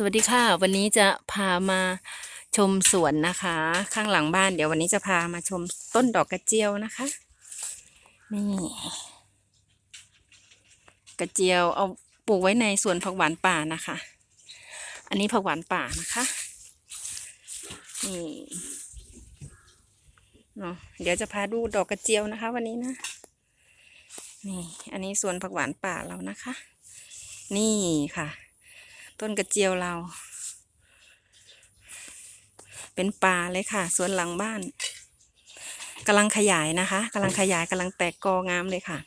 สวัสดีค่ะ วันนี้จะพามาชมสวนนะคะ ข้างหลังบ้านเดี๋ยววันนี้จะพามาชมต้นดอกกระเจียวนะคะ นี่ กระเจียวเอาปลูกไว้ในสวนผักหวานป่านะคะ อันนี้ผักหวานป่านะคะนี่เนาะเดี๋ยวจะพาดูดอกกระเจียวนะคะ วันนี้นะนี่ อันนี้สวนผักหวานป่าเรานะคะ นี่ค่ะ ต้นกระเจียวเรา เป็นป่าเลยค่ะ สวนหลังบ้านกำลังขยายนะคะกำลังขยายกำลังแตกกองามเลยค่ะ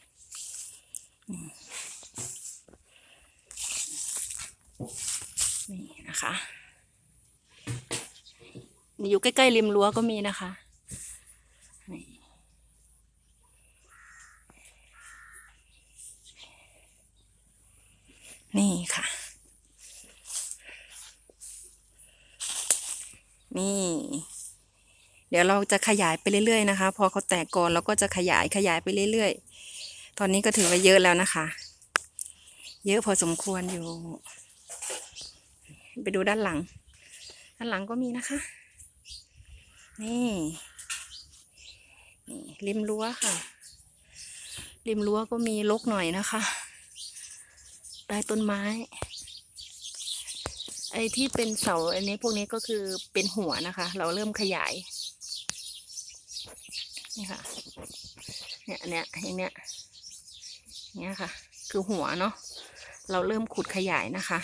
นี่นะคะอยู่ใกล้ๆริมรั้วก็มีนะคะนี่นี่ค่ะ นี่ เดี๋ยวเราจะขยายไปเรื่อยๆนะคะ พอเขาแตกก่อนเราก็จะขยายขยายไปเรื่อยๆ ตอนนี้ก็ถือว่าเยอะแล้วนะคะ เยอะพอสมควรอยู่ ไปดูด้านหลัง ด้านหลังก็มีนะคะ นี่นี่ริมรั้วค่ะ ริมรั้วก็มีรกหน่อยนะคะใต้ต้นไม้ ไอ้ที่เป็นเสาอันนี้พวกนี้ก็คือเป็นหัวนะคะ เราเริ่มขยาย นี่ค่ะ เนี่ยอันเนี้ยอย่างเนี้ยเนี้ยค่ะ คือหัวเนาะเราเริ่มขุดขยายนะคะ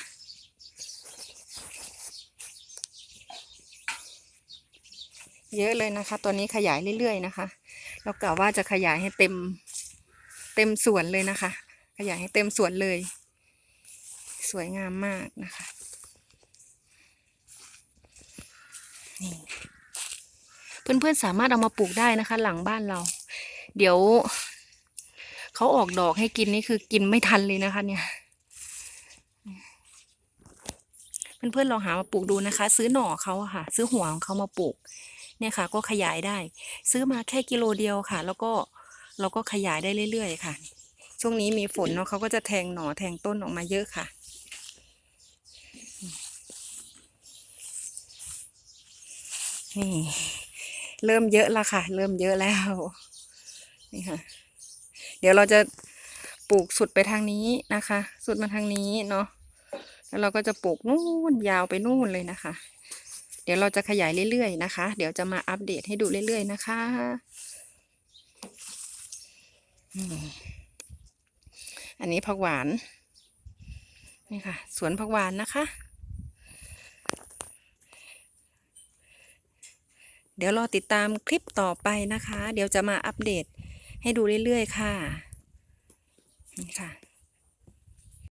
เยอะเลยนะคะ ตอนนี้ขยายเรื่อยๆนะคะ เรากะว่าจะขยายให้เต็ม เต็มสวนเลยนะคะ ขยายให้เต็มสวนเลย สวยงามมากนะคะ นี่เพื่อนๆสามารถเอามาปลูกได้นะคะ หลังบ้านเรา เดี๋ยวเขาออกดอกให้กินนี่คือกินไม่ทันเลยนะคะ เนี่ย เพื่อนๆลองหามาปลูกดูนะคะ ซื้อหน่อเขาค่ะ ซื้อหัวของเขามาปลูก เนี่ยค่ะ ก็ขยายได้ ซื้อมาแค่กิโลเดียวค่ะ แล้วก็เราก็ขยายได้เรื่อยๆ ค่ะ ช่วงนี้มีฝนเนาะเขาก็จะแทงหน่อแทงต้นออกมาเยอะค่ะ นี่ เริ่มเยอะแล้วค่ะ เริ่มเยอะแล้ว นี่ค่ะ เดี๋ยวเราจะปลูกสุดไปทางนี้นะคะ สุดมาทางนี้เนาะแล้วเราก็จะปลูกนู่นยาวไปนู่นเลยนะคะ เดี๋ยวเราจะขยายเรื่อยๆนะคะ เดี๋ยวจะมาอัปเดตให้ดูเรื่อยๆนะคะอันนี้ผักหวาน นี่ค่ะ สวนผักหวานนะคะ เดี๋ยวรอติดตามคลิปต่อไปนะคะ เดี๋ยวจะมาอัปเดตให้ดูเรื่อยๆค่ะนี่ค่ะ